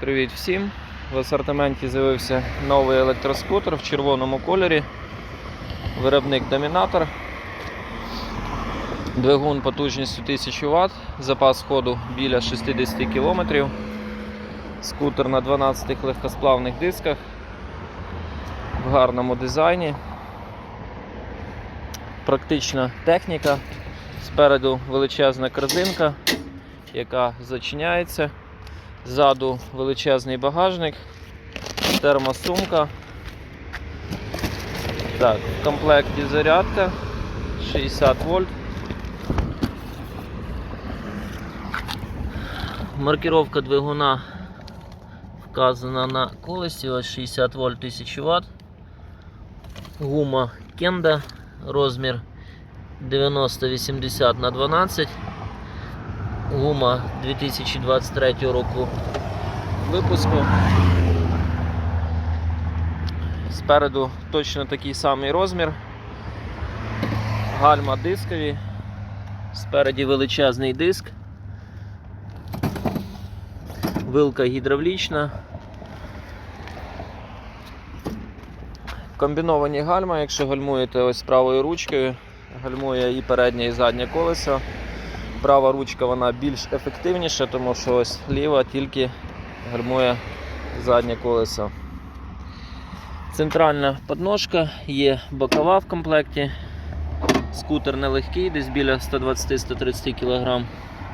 Привіт всім! В асортименті з'явився новий електроскутер в червоному кольорі. Виробник Домінатор. Двигун потужністю 1000 Вт, запас ходу біля 60 км. Скутер на 12 легкосплавних дисках в гарному дизайні. Практична техніка. Спереду величезна корзинка, яка зачиняється. Ззаду величезний багажник, термосумка. Так, в комплекті зарядка 60 вольт. Маркировка двигуна вказана на колесі, ось 60 вольт 1000 Вт. Гума Кенда, розмір 90-80 на 12 Гума 2023 року випуску. Спереду точно такий самий розмір. Гальма дискові. Спереді величезний диск. Вилка гідравлічна. Комбіновані гальма, якщо гальмуєте ось правою ручкою, гальмує і переднє, і заднє колесо. Права ручка вона більш ефективніша, тому що ось ліва тільки гальмує заднє колесо. Центральна подножка, є бокова в комплекті. Скутер нелегкий, десь біля 120-130 кг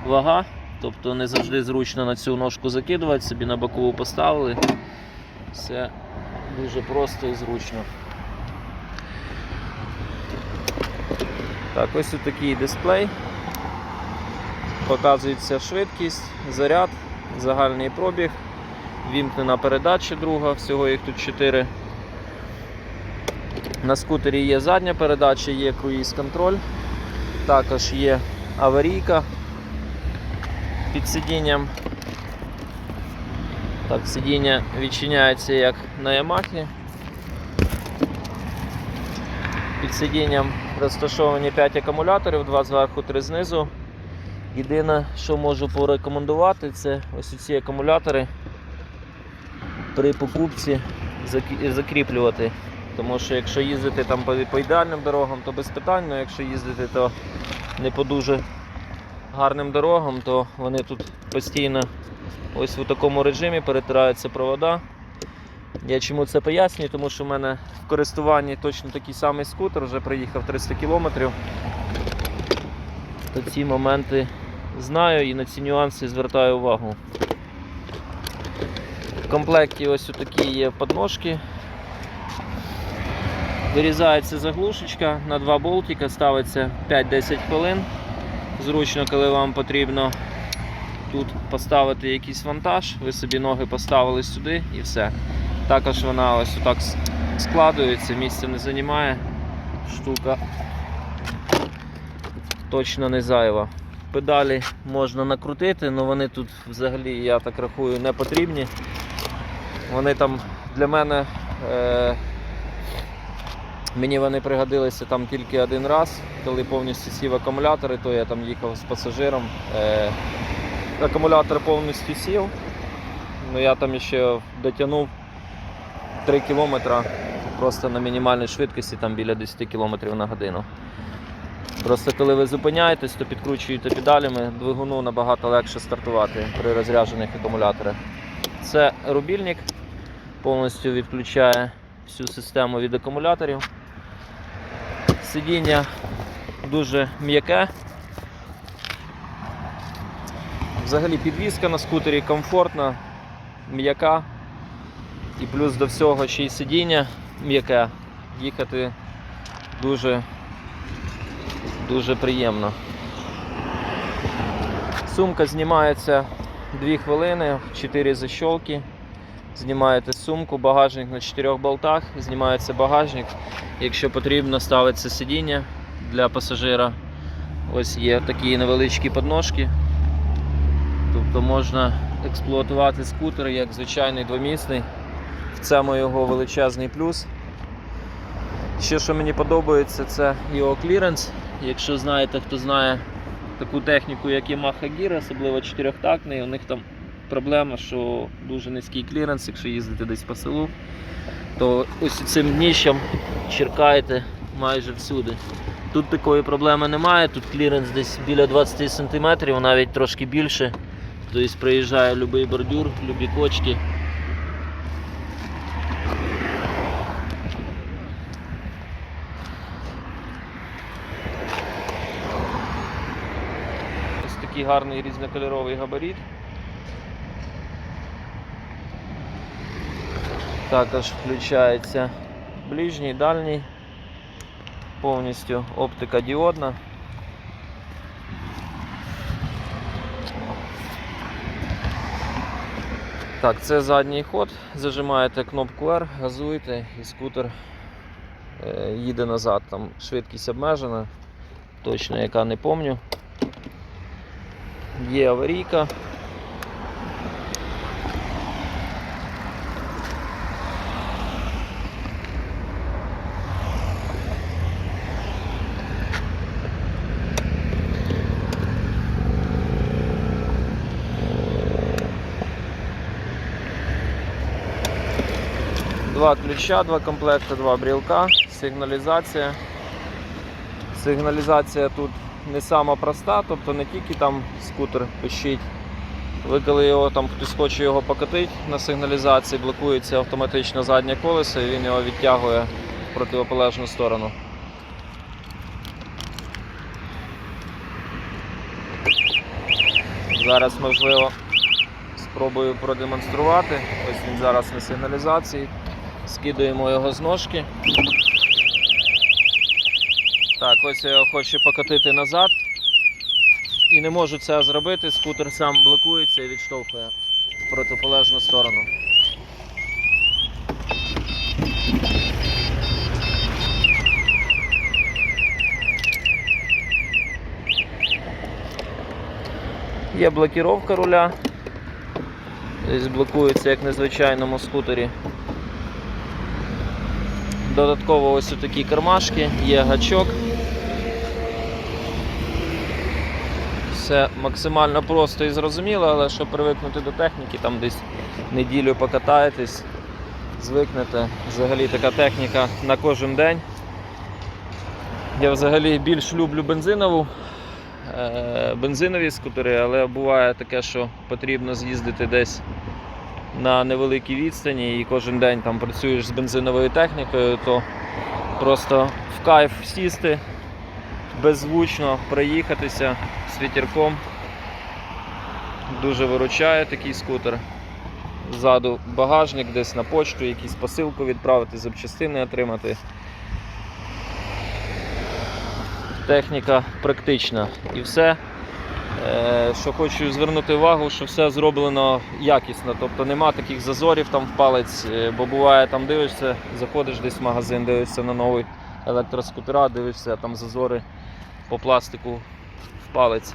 вага, тобто не завжди зручно на цю ножку закидувати, собі на бокову поставили. Все дуже просто і зручно. Так, ось такий дисплей. Показується швидкість, заряд, загальний пробіг, вімкнена передача друга, всього їх тут 4. На скутері є задня передача, є круїз контроль, також є аварійка під сидінням. Так, сидіння відчиняється як на Ямахі. Під сидінням розташовані 5 акумуляторів, 2 зверху, 3 знизу. Єдине, що можу порекомендувати, це ось ці акумулятори при покупці закріплювати. Тому що якщо їздити там по, ідеальним дорогам, то без питань, але якщо їздити то не по дуже гарним дорогам, то вони тут постійно ось в такому режимі перетираються провода. Я чому це пояснюю, тому що в мене в користуванні точно такий самий скутер, вже приїхав 300 кілометрів. То ці моменти знаю і на ці нюанси звертаю увагу. В комплекті ось такі є подножки. Вирізається заглушечка на два болтика, ставиться 5-10 хвилин. Зручно, коли вам потрібно тут поставити якийсь вантаж, ви собі ноги поставили сюди і все. Також вона ось отак складується, місця не займає. Штука точно не зайва. Педалі можна накрутити, але вони тут взагалі, я так рахую, не потрібні. Вони там для мене. Е- Мені вони пригодилися там тільки один раз, коли повністю сів акумулятори, то я там їхав з пасажиром. Е, акумулятор повністю сів, ну я там ще дотягнув 3 кілометри просто на мінімальній швидкості, там біля 10 км на годину. Просто коли ви зупиняєтесь, то підкручуєте педалями, двигуну набагато легше стартувати при розряджених акумуляторах. Це рубільник, повністю відключає всю систему від акумуляторів. Сидіння дуже м'яке. Взагалі підвізка на скутері комфортна, м'яка. І плюс до всього ще й сидіння м'яке. Їхати дуже, дуже приємно. Сумка знімається 2 хвилини, 4 защолки. Знімаєте сумку, багажник на 4 болтах, знімається багажник. Якщо потрібно, ставиться сидіння для пасажира. Ось є такі невеличкі подножки. Тобто можна експлуатувати скутер як звичайний двомісний. В цьому його величезний плюс. Ще що мені подобається, це його кліренс. Якщо знаєте, хто знає таку техніку, як Yamaha Gear, особливо чотирьохтактний, у них там проблема, що дуже низький кліренс, якщо їздити десь по селу, то ось цим дніщем черкаєте майже всюди. Тут такої проблеми немає, тут кліренс десь біля 20 см, навіть трошки більше. Тобто приїжджає будь-який бордюр, любі кочки. Ось такий гарний різнокольоровий габарит. Також включається ближній, дальній, повністю оптика діодна. Так, це задній ход. Зажимаєте кнопку R, газуєте і скутер е, їде назад. Там швидкість обмежена, точно яка не помню. Є аварійка. Два ключа, два комплекти, два брілка, сигналізація. Сигналізація тут не сама проста, тобто не тільки там скутер пищить. Ви коли його там хтось хоче його покатити на сигналізації, блокується автоматично заднє колесо і він його відтягує в противополежну сторону. Зараз можливо спробую продемонструвати. Ось він зараз на сигналізації. Скидуємо його з ножки. Так, ось я його хочу покотити назад. І не можу це зробити, скутер сам блокується і відштовхує в протиполежну сторону. Є блокіровка руля. Тобто блокується як на звичайному скутері. Додатково ось такі кармашки, є гачок. Все максимально просто і зрозуміло, але щоб привикнути до техніки, там десь неділю покатаєтесь, звикнете. Взагалі така техніка на кожен день. Я взагалі більш люблю бензинову, е, бензинові скутери, але буває таке, що потрібно з'їздити десь на невеликій відстані і кожен день там працюєш з бензиновою технікою, то просто в кайф сісти, беззвучно проїхатися з вітерком. Дуже виручає такий скутер. Ззаду багажник, десь на почту, якусь посилку відправити, запчастини отримати. Техніка практична і все. Е, Що хочу звернути увагу, що все зроблено якісно, тобто нема таких зазорів там в палець, е, бо буває там дивишся, заходиш десь в магазин, дивишся на новий електроскутера, дивишся там зазори по пластику в палець.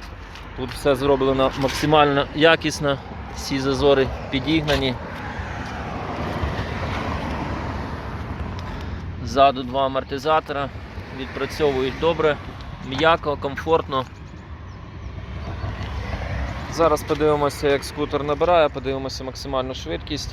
Тут все зроблено максимально якісно, всі зазори підігнані. Ззаду два амортизатора, відпрацьовують добре, м'яко, комфортно. Зараз подивимося, як скутер набирає, подивимося максимальну швидкість.